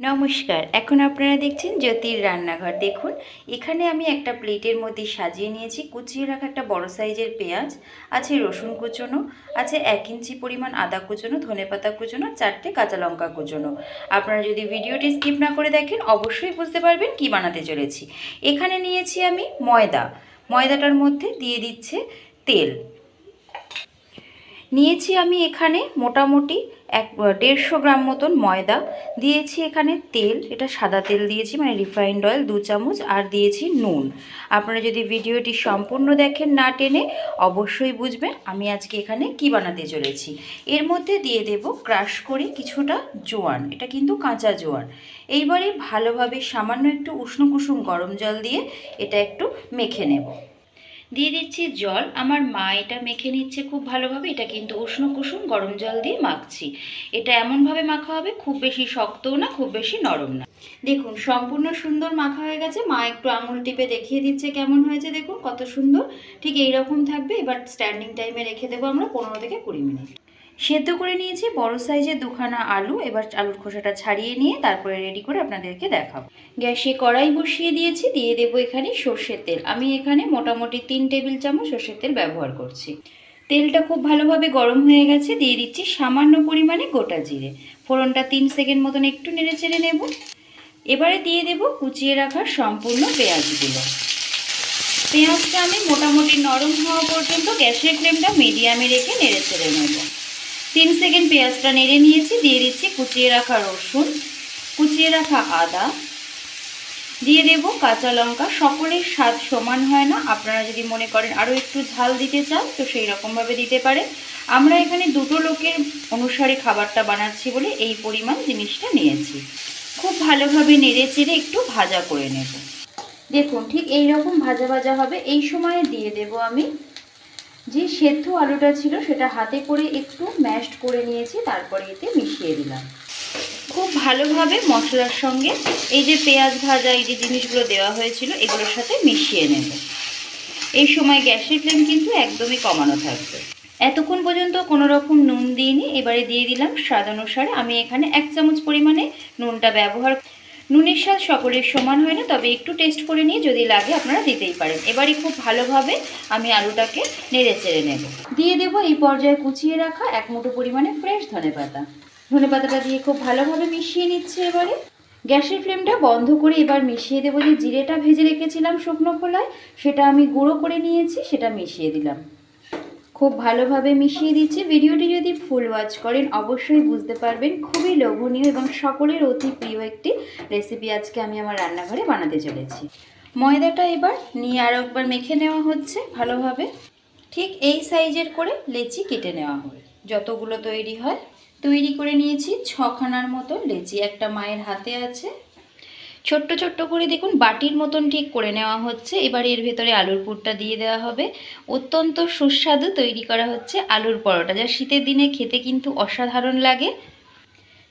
নমস্কার, এখন আপনারা দেখছেন জ্যোতির রান্নাঘর। দেখুন, এখানে আমি একটা প্লেটের মধ্যে সাজিয়ে নিয়েছি, কুচিয়ে রাখা একটা বড় সাইজের পেঁয়াজ, আছে রসুন কুচোনো, আছে এক ইঞ্চি পরিমাণ আদা কুচোনো ধনেপাতা কুচোনো চারটে কাঁচা লঙ্কা কুচোনো। আপনারা যদি ভিডিওটি স্কিপ না করে দেখেন, অবশ্যই বুঝতে পারবেন কি বানাতে চলেছি। এখানে নিয়েছি আমি ময়দা। ময়দাটার মধ্যে দিয়ে দিচ্ছে তেল। নিয়েছি আমি এখানে মোটামুটি এক দেড়শো গ্রাম মতন ময়দা দিয়েছি এখানে তেল, এটা সাদা তেল দিয়েছি মানে রিফাইন্ড অয়েল দু চামচ, আর দিয়েছি নুন। আপনারা যদি ভিডিওটি সম্পূর্ণ দেখেন না টেনে, অবশ্যই বুঝবেন আমি আজকে এখানে কি বানাতে চলেছি। এর মধ্যে দিয়ে দেব ক্রাশ করে কিছুটা জোয়ান, এটা কিন্তু কাঁচা জোয়ান। এইবারে ভালোভাবে সামান্য একটু উষ্ণ কুসুম গরম জল দিয়ে এটা একটু মেখে নেব। দিয়ে দিচ্ছি জল। আমার মা এটা মেখে নিচ্ছে খুব ভালোভাবে। এটা কিন্তু উষ্ণ কুসুম গরম জল দিয়ে মাখছি। এটা এমনভাবে মাখা হবে, খুব বেশি শক্তও না, খুব বেশি নরম না। দেখুন, সম্পূর্ণ সুন্দর মাখা হয়ে গেছে। মা একটু আঙুল টিপে দেখিয়ে দিচ্ছে কেমন হয়েছে। দেখুন কত সুন্দর। ঠিক এই রকম থাকবে। এবার স্ট্যান্ডিং টাইমে রেখে দেবো আমরা পনেরো থেকে কুড়ি মিনিট। সেদ্ধ করে নিয়েছি, বড় সাইজের দুখানা আলু, এবার আলুর খোসাটা ছাড়িয়ে নিয়ে তারপরে রেডি করে আপনাদেরকে দেখাবো। গ্যাসে কড়াই বসিয়ে দিয়েছি, দিয়ে দেবো এখানে সর্ষের তেল। আমি এখানে মোটামুটি তিন টেবিল চামচ সর্ষের তেল ব্যবহার করছি। তেলটা খুব ভালোভাবে গরম হয়ে গেছে, দিয়ে দিচ্ছি সামান্য পরিমাণে গোটা জিরে। ফোড়নটা তিন সেকেন্ড মতন একটু নেড়ে চেড়ে নেব। এবারে দিয়ে দেব কুচিয়ে রাখা সম্পূর্ণ পেঁয়াজগুলো। পেঁয়াজটা আমি মোটামুটি নরম হওয়া পর্যন্ত গ্যাসের ফ্লেমটা মিডিয়ামে রেখে নেড়ে চেড়ে নেব। তিন সেকেন্ড পেঁয়াজটা নেড়ে নিয়েছি, দিয়ে দিচ্ছি কুচিয়ে রাখা রসুন, কুচিয়ে রাখা আদা, দিয়ে দেব কাঁচা লঙ্কা। সকলের স্বাদ সমান হয় না, আপনারা যদি মনে করেন আরও একটু ঝাল দিতে চান, তো সেই রকমভাবে দিতে পারে। আমরা এখানে দুটো লোকের অনুসারে খাবারটা বানাচ্ছি বলে এই পরিমাণ জিনিসটা নিয়েছি। খুব ভালোভাবে নেড়ে চেড়ে একটু ভাজা করে নেব। দেখুন, ঠিক এই রকম ভাজা ভাজা হবে। এই সময়ে দিয়ে দেব আমি যে সেদ্ধ আলুটা ছিল সেটা হাতে করে একটু ম্যাশড করে নিয়েছি, তারপরে এতে মিশিয়ে দিলাম। খুব ভালোভাবে মশলার সঙ্গে এই যে পেঁয়াজ ভাজা, এই যে জিনিসগুলো দেওয়া হয়েছিল, এগুলোর সাথে মিশিয়ে নেব। এই সময় গ্যাসের ফ্লেম কিন্তু একদমই কমানো থাকবে। এতক্ষণ পর্যন্ত কোনো রকম নুন দিইনি, এবারে দিয়ে দিলাম স্বাদ অনুসারে। আমি এখানে এক চামচ পরিমাণে নুনটা ব্যবহার নুনের স্বাদ সকলের সমান হয় না, তবে একটু টেস্ট করে নিয়ে যদি লাগে আপনারা দিতেই পারেন। এবারে খুব ভালোভাবে আমি আলুটাকে নেড়ে চেড়ে নেব। দিয়ে দেব এই পর্যায়ে কুচিয়ে রাখা এক মুঠো পরিমাণে ফ্রেশ ধনেপাতা ধনেপাতাটা দিয়ে খুব ভালোভাবে মিশিয়ে নিচ্ছে এবারে। গ্যাসের ফ্লেমটা বন্ধ করে এবার মিশিয়ে দেবো যে জিরেটা ভেজে রেখেছিলাম শুকনো খোলায়, সেটা আমি গুঁড়ো করে নিয়েছি, সেটা মিশিয়ে দিলাম। খুব ভালোভাবে মিশিয়ে দিচ্ছি। ভিডিওটি যদি ফুল ওয়াচ করেন, অবশ্যই বুঝতে পারবেন খুবই লোভনীয় এবং সকলের অতি প্রিয় একটি রেসিপি আজকে আমি আমার রান্নাঘরে বানাতে চলেছি। ময়দাটা এবার নিয়ে আরও একবার মেখে নেওয়া হচ্ছে ভালোভাবে। ঠিক এই সাইজের করে লেচি কেটে নেওয়া হবে। যতগুলো তৈরি হয়, তৈরি করে নিয়েছি ছখানার মতো লেচি। একটা মায়ের হাতে আছে ছোট্ট ছোট্ট করে দেখুন, বাটির মতন ঠিক করে নেওয়া হচ্ছে। এবার এর ভেতরে আলুর পুরটা দিয়ে দেওয়া হবে। অত্যন্ত সুস্বাদু তৈরি করা হচ্ছে আলুর পরোটা, যা শীতের দিনে খেতে কিন্তু অসাধারণ লাগে।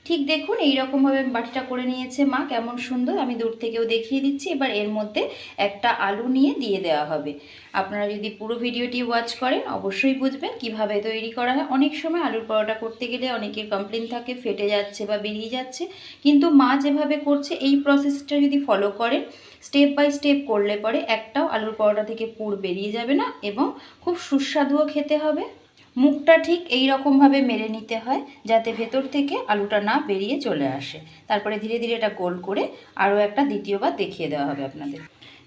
ঠিক দেখুন এই রকমভাবে বাটিটা করে নিয়েছে মা, কেমন সুন্দর। আমি দূর থেকেও দেখিয়ে দিচ্ছি, এবার এর মধ্যে একটা আলু নিয়ে দিয়ে দেওয়া হবে। আপনারা যদি পুরো ভিডিওটি ওয়াচ করেন, অবশ্যই বুঝবেন কীভাবে তৈরি করা হয়। অনেক সময় আলুর পরোটা করতে গেলে অনেকের কমপ্লেন থাকে, ফেটে যাচ্ছে বা বেরিয়ে যাচ্ছে। কিন্তু মা যেভাবে করছে, এই প্রসেসটা যদি ফলো করেন স্টেপ বাই স্টেপ করলে পরে একটাও আলুর পরোটা থেকে পুর বেরিয়ে যাবে না এবং খুব সুস্বাদুও খেতে হবে। মুখটা ঠিক এই রকমভাবে মেরে নিতে হয় যাতে ভেতর থেকে আলুটা না বেরিয়ে চলে আসে। তারপরে ধীরে ধীরে এটা গোল করে আরও একটা দ্বিতীয়বার দেখিয়ে দেওয়া হবে আপনাদের।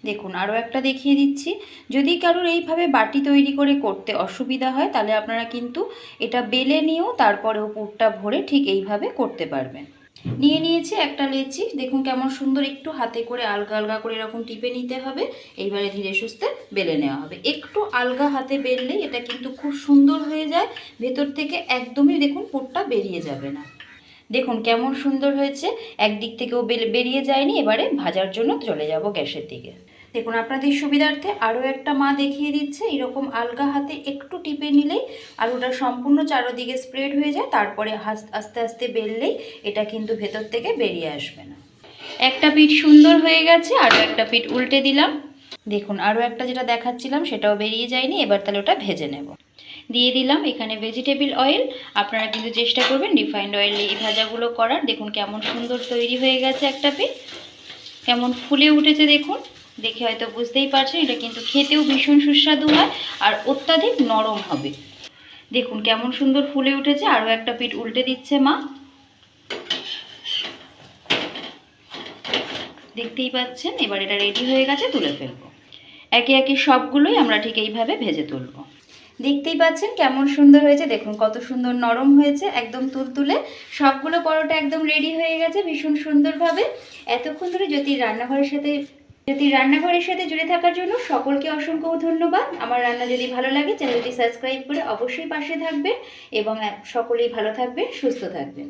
দেখুন, আরও একটা দেখিয়ে দিচ্ছি। যদি কারোর এইভাবে বাটি তৈরি করে করতে অসুবিধা হয়, তাহলে আপনারা কিন্তু এটা বেলে নিয়েও তারপরেও পুরটা ভরে ঠিক এইভাবে করতে পারবেন। নিয়ে নিয়েছি একটা লেচি। দেখুন কেমন সুন্দর একটু হাতে করে আলগা আলগা করে এরকম টিপে নিতে হবে। এইবারে ধীরে সুস্থে বেলে নেওয়া হবে। একটু আলগা হাতে বেললে এটা কিন্তু খুব সুন্দর হয়ে যায়। ভেতর থেকে একদমই দেখুন পোটটা বেরিয়ে যাবে না। দেখুন কেমন সুন্দর হয়েছে। একদিক থেকেও বেরিয়ে যায়নি। এবারে ভাজার জন্য চলে যাব গ্যাসের দিকে। দেখুন, আপনাদের সুবিধার্থে আরও একটা মা দেখিয়ে দিচ্ছে। এরকম আলগা হাতে একটু টিপে নিলেই আলুটা সম্পূর্ণ চারোদিকে স্প্রেড হয়ে যায়, তারপরে আস্তে আস্তে বেললেই এটা কিন্তু ভেতর থেকে বেরিয়ে আসবে না। একটা পিঠ সুন্দর হয়ে গেছে, আরও একটা পিঠ উল্টে দিলাম। দেখুন, আরও একটা যেটা দেখাচ্ছিলাম সেটাও বেরিয়ে যায়নি, এবার তাহলে ওটা ভেজে নেব। দিয়ে দিলাম এখানে ভেজিটেবল অয়েল আপনারা কিন্তু চেষ্টা করবেন রিফাইন্ড অয়েলে এই ভাজাগুলো করার। দেখুন কেমন সুন্দর তৈরি হয়ে গেছে একটা পিঠ। কেমন ফুলে উঠেছে দেখুন। দেখে হয়তো বুঝতেই পারছেন এটা কিন্তু খেতেও ভীষণ সুস্বাদু হয় আর অত্যাধিক নরম হবে। দেখুন কেমন সুন্দর ফুলে উঠেছে, আরও একটা পিঠ উল্টে দিচ্ছে মা। দেখতেই পাচ্ছেন, এবার এটা রেডি হয়ে গেছে, তুলে ফেলব। একে একে সবগুলোই আমরা ঠিক এইভাবে ভেজে তুলব। দেখতেই পাচ্ছেন কেমন সুন্দর হয়েছে, দেখুন কত সুন্দর নরম হয়েছে, একদম তুলতুলে। সবগুলো পরোটা একদম রেডি হয়ে গেছে, ভীষণ সুন্দরভাবে। এতক্ষণ ধরে যদি রান্নাঘরের সাথে যদি রান্নাঘরের সাথে জুড়ে থাকার জন্য সকলকে অসংখ্য ধন্যবাদ। আমার রান্না যদি ভালো লাগে, চ্যানেলটি সাবস্ক্রাইব করে অবশ্যই পাশে থাকবেন এবং সকলেই ভালো থাকবেন, সুস্থ থাকবেন।